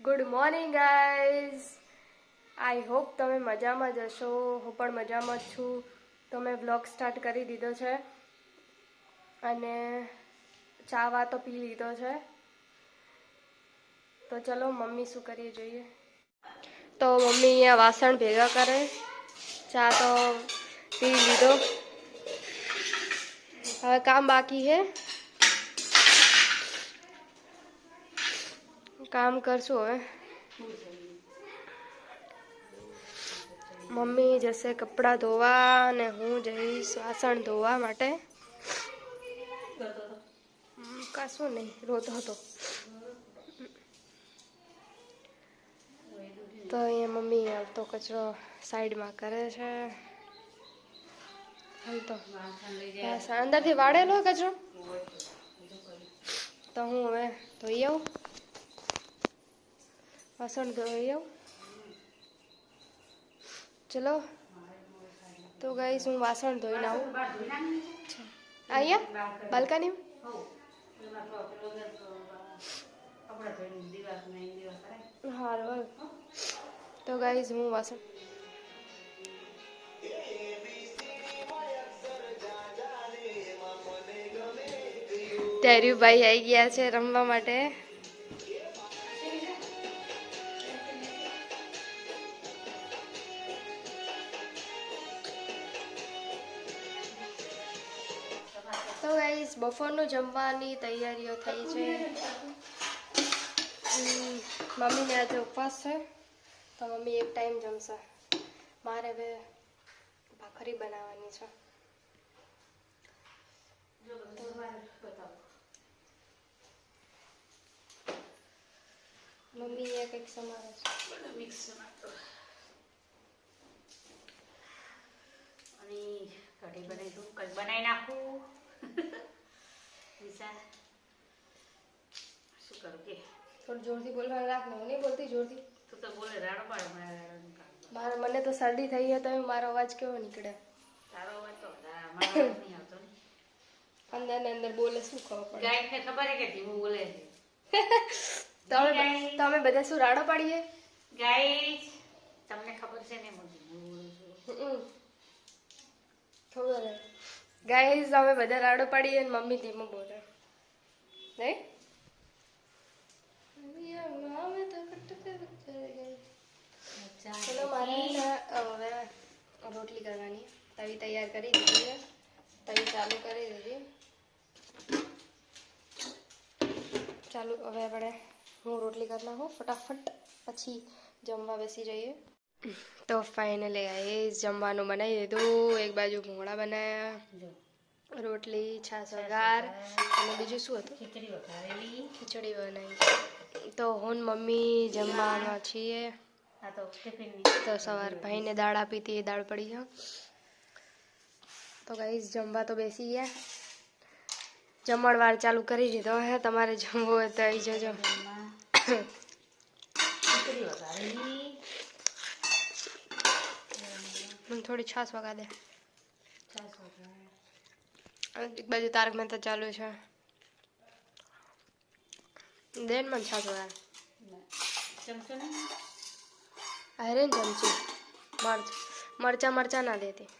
Good morning guys I hope તમે મજામાં જ હશો. હું પણ મજામાં જ છું. તો મેં બ્લોગ સ્ટાર્ટ કરી દીધો છે. અને ચા વા તો પી લીધો છે. તો ચલો, મમ્મી શું કરીએ જોઈએ? તો મમ્મી અહીંયા વાસણ ભેગા કરે. ચા તો પી લીધો. હવે કામ બાકી છે. કામ કરશું હવે. મમ્મી જશે કપડાં ધોવા અને હું જઈશ વાસણ ધોવા માટે. કશું નહીં રોતો હતો. તો અહીંયા મમ્મી આવતો કચરો સાઈડમાં કરે છે. હાલ તો. વાસણ અંદરથી વાળેલો કચરો? તો હું હવે ધોઈ આવું. વાસણ ધોઈ આવું. ચલો. તો ગાઈસ હું વાસણ ધોઈને આવું. અહીંયા? બાલ્કની હારું તો ગાઈસ હું વાસણ ભાઈ આવી ગયા છે રમવા માટે. તો ગાઈસ બપોરનું જમવાની તૈયારીઓ થઈ છે. મમ્મીને આજે ઉપવાસ છે, તો મમ્મી એક ટાઈમ જમશે. મારે હવે ભાખરી બનાવવાની છે. મમ્મી એ કંઈક સમારે છે. અને કઢી બનાવી દઉં કઈ બનાવી નાખું. શું કરું કે થોડું જોરથી બોલવાનું રાખ હું નહીં બોલતી જોરથી. તું તો બોલે રાડો પાડે મારા રાડોનું કામ મારે મને તો શરદી થઈ છે તો મારો અવાજ કેવો નીકળે? તારો અવાજ તો વધારે નહીં આવતો અંદર ને અંદર બોલે શું ખબર પડે? ગાયને ખબર કે ધીમું બોલે તમે તમે બધા શું રાડો પાડીએ? ગાય તમને ખબર છે ને હું ધીમું બોલું છું. ખબર ગાઈઝ અમે બધા રાડો પાડીએ ને મમ્મી ધીમું બોલે. નહીં? ચલો મારે છે ને હવે રોટલી કરવાની. તવી તૈયાર કરી દીધી છે. તવી ચાલુ કરી દીધી. ચાલુ હવે આપણે હું રોટલી કરી નાખું. ફટાફટ પછી જમવા બેસી જઈએ. તો ફાઇનલી એ જમવાનું બનાવી દીધું એક બાજુ ભૂંગળા બનાવ્યા જો રોટલી છાશ વઘાર અને બીજું શું હતું? ખીચડી વઘારેલી। ખીચડી બનાવી તો હું ને મમ્મી જમવાના છીએ. આ તો ટિફિનની તો સવાર ભાઈને દાળ આપી હતી એ દાળ પડી છે તો ગાઈસ જમવા તો બેસી ગયા. જમણવાર ચાલુ કરી દીધો હે તમારે જમવું હોય તો આવી જજો. મને થોડી છાશ વગા દે. એક બાજુ તારક મહેતા ચાલુ છે. દેન મને છાશ વગા અરે ચમચી. મરચ. મરચા મરચા ના દેતી.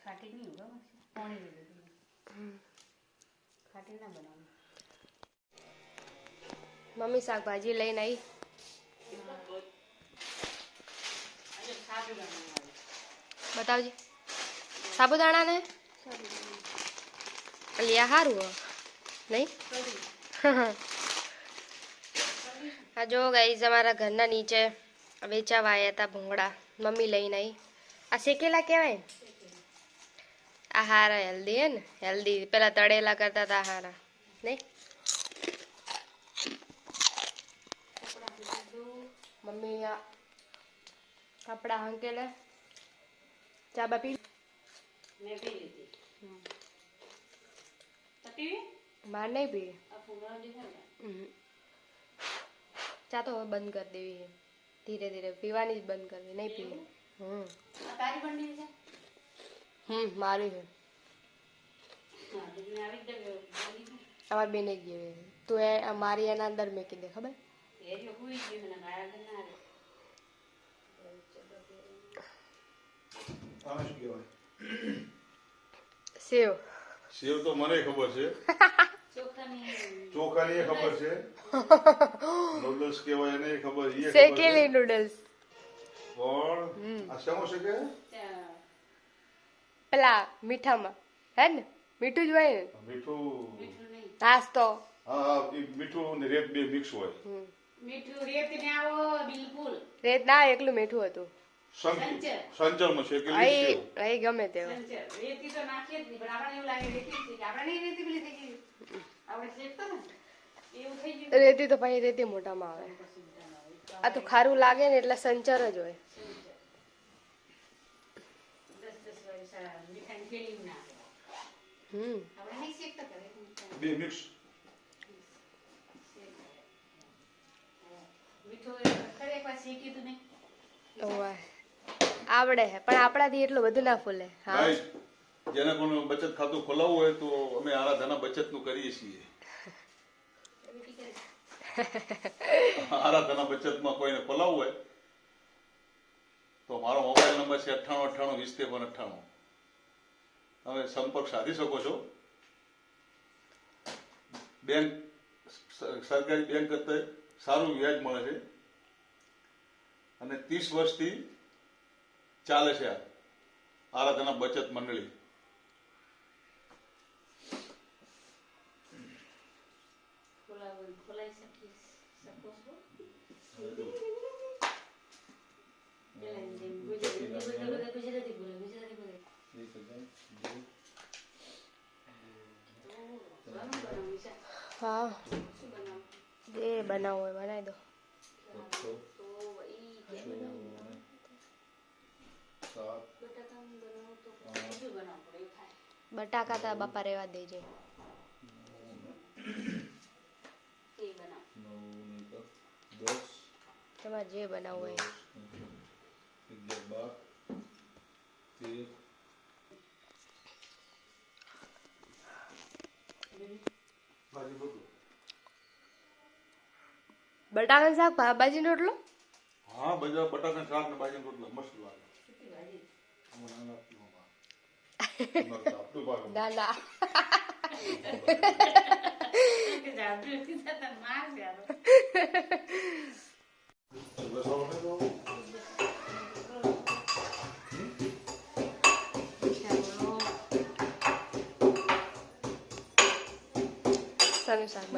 ખાટી નહીં હોગા પાણી. ખાટી ના બનાવું. મમ્મી શાકભાજી લઈને આવી આજે સાબુદાણા વાળી. બતાવજે સાબુદાણા ને લ્યા સારું હો નહીં આ જો ગાઈઝ અમારા ઘરના નીચે વેચાવા આવ્યા હતા ભૂંગળા મમ્મી લઈને આવી આ શેકેલા કહેવાય ને આ હારા હેલ્ધી હે ને હેલ્ધી પેલા તળેલા કરતા હતા હારા નહીં મમ્મી આ કપડા હંકેલે. ચા બા પી મેં પી લીધી. માર નહીં પી. ચા તો હવે બંધ કરી દેવી ધીરે ધીરે પીવાની જ બંધ કરવી નહીં પીવી. હમ. તારી બંડી છે? હમ મારી છે. અમારી બેને ગઈ તું એ મારી એના અંદર મેકી દે ખબર? આને શું કહેવાય. સેવ. સેવ તો મને ખબર છે. ચોખાની એ ખબર છે. નૂડલ્સ કહેવાય એને ખબર એ શેકેલી નૂડલ્સ પણ આ શેમાં શકે? પેલા મીઠામાં હે ને? મીઠું જ હોય ને? મીઠું. મીઠું નાસ્તો. હા મીઠું ને રેત બે મિક્સ હોય. મીઠું રેત ને આવો બિલકુલ. રેત ના એકલું મીઠું હતું. સેવ અહીં ગમે તે રેતી તો નાખીએ જ નહીં પણ આપણને એવું લાગે રેતી છે કે આપણે નહીં રેતી પેલી થઈ ગઈ. આપણે શેકતા ને? એવું થઈ ગયું. રેતી તો પછી રેતી મોટામાં આવે. આ તો ખારું લાગે ને એટલે સંચર જ હોય. હમ. બે મિક્સ. મીઠું ખરે એકવાર તું ને. આવડે છે પણ આપણાથી એટલું બધું ના ફૂલે. હા. જેને પણ બચત ખાતું ખોલાવવું હોય તો અમે આરાધના બચતનું કરીએ છીએ. આરાધના બચતમાં કોઈને ખોલાવવું હોય તો મારો મોબાઈલ નંબર છે અઠ્ઠાણું અઠ્ઠાણું વીસ ત્રેપન અઠ્ઠાણું. તમે સંપર્ક સાધી શકો છો. બેંક સરકારી બેંક કરતા સારું વ્યાજ મળે છે. અને ત્રીસ વર્ષથી ચાલે છે આરાધના બચત મંડળી. હા. શું બનાવું? જે બનાવવું હોય બનાવી દો તો ઈ કે બનાવું બટાકાનું બનાવું તો શું બનાવવું પડે એવું થાય બટાકા તા બાપા રેવા દેજે. તમારે જે બનાવવું હોય. બટાકા શાક ભાભાજીનો રોટલો? હા, બધા બટાકા શાક ને ભાજી રોટલો. મસ્ત લાગે. કેટલી ભાજી આમાં નાના પીવામાં. તમારે તો આપણું ભાગ. ના ના કે જાદુ નથી થતા માર છે આ તો. લસણ નહીં તો?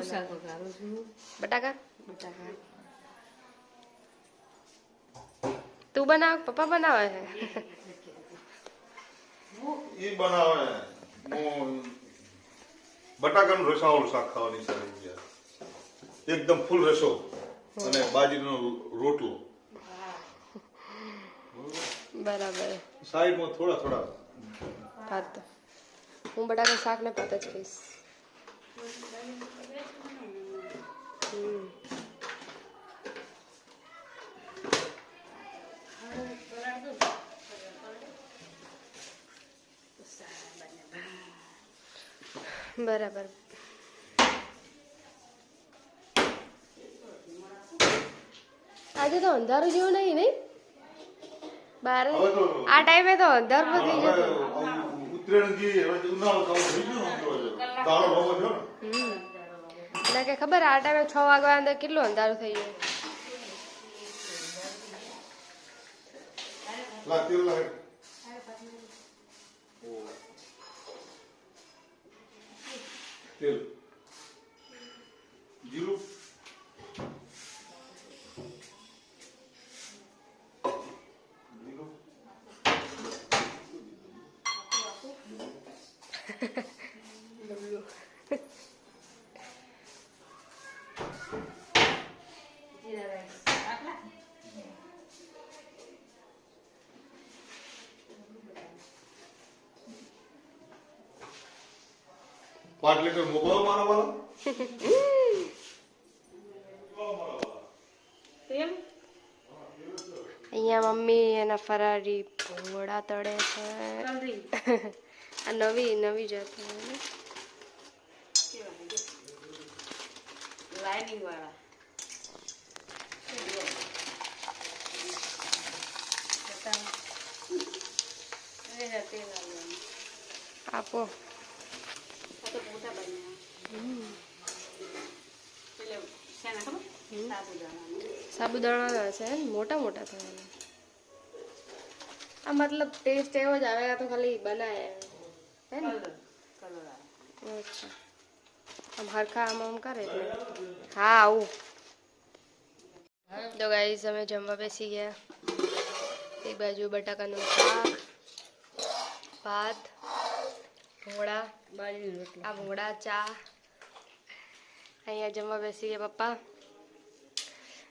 શાનું તું બનાવ? પપ્પા બનાવે છે? ઈ બનાવે. હું બટાકાનું રસાવાળું શાક ખાવાની સારી મજા એકદમ ફૂલ રસો અને બાજરીનો રોટલો. બરાબર. સાઈડમાં થોડા થોડા. ભાત. હું બટાકા શાક ને ભાત જ ખાઈશ. બરાબર. આજે તો અંધારું જેવું નહીં નહીં? બાર? આ ટાઈમે તો અંધારું થઈ જતું એટલે કે ખબર આ ટાઈમે છ વાગવા અંદર કેટલું અંધારું થઈ ગયું. Dilo. Dilo. પાંચ લીટર મોકલો મારો વાળા અહીંયા મમ્મી એના ફરારી ભોળા તળે છે. આ નવી નવી જાત લાઇનિંગ વાળા. આપો. આ તો મોટા બન્યા એટલે શેના ખબર સાબુદાણાનું સાબુદાણા છે ને મોટા મોટા થવાના આ મતલબ ટેસ્ટ એવો જ આવે આ તો ખાલી બનાય હે ને કલર કલર આવે અચ્છા આમ હરખા આમ આમ કરે એટલે હા આવું તો ગાઈસ અમે જમવા બેસી ગયા એક બાજુ બટાકાનું શાક ભાત બાજરીનો આ ભોળા ચા. અહીંયા જમવા બેસી ગયા પપ્પા.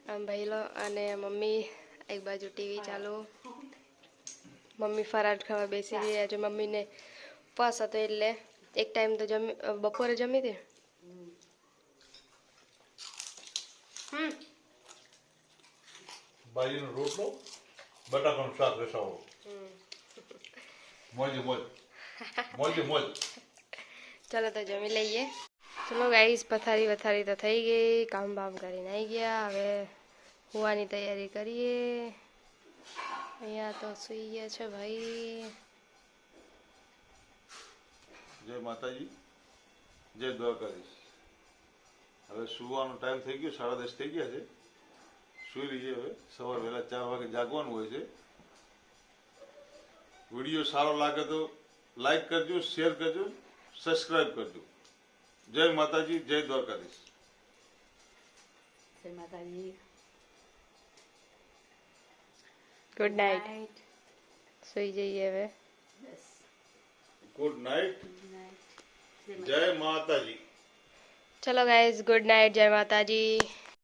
આમ ભાઈલો અને મમ્મી એક બાજુ ટીવી ચાલુ. મમ્મી ફરાટ ખાવા બેસી ગઈ આજે મમ્મીને ઉપવાસ હતો એટલે એક ટાઈમ તો જમી બપોરે જમી હતી? હમ. બાજરીનો રોટલો બટાકાનું શાક રસાવો મોજે મોજ. મોજે મોજ ચલો તો જમી લઈએ ચલો ગાઈસ પથારી વથારી તો થઈ ગઈ કામ બામ કરીને આવી ગયા હવે હોવાની તૈયારી કરીએ અહીંયા તો સુઈ ગયા છે ભાઈ જય માતાજી જય દ્વારકાધીશ હવે સુવાનો ટાઈમ થઈ ગયો સાડા દસ થઈ ગયા છે સુઈ લઈએ હવે સવાર વહેલા ચાર વાગે જાગવાનું હોય છે. વીડિયો સારો લાગે તો લાઈક કરજો શેર કરજો સબસ્ક્રાઇબ કરજો. જય માતાજી જય દ્વારકાધીશ. જય માતાજી. ગુડ નાઇટ સુઈ જઈએ હવે. ગુડ નાઇટ જય જય માતાજી. ચલો ગાઈઝ ગુડ નાઇટ જય માતાજી.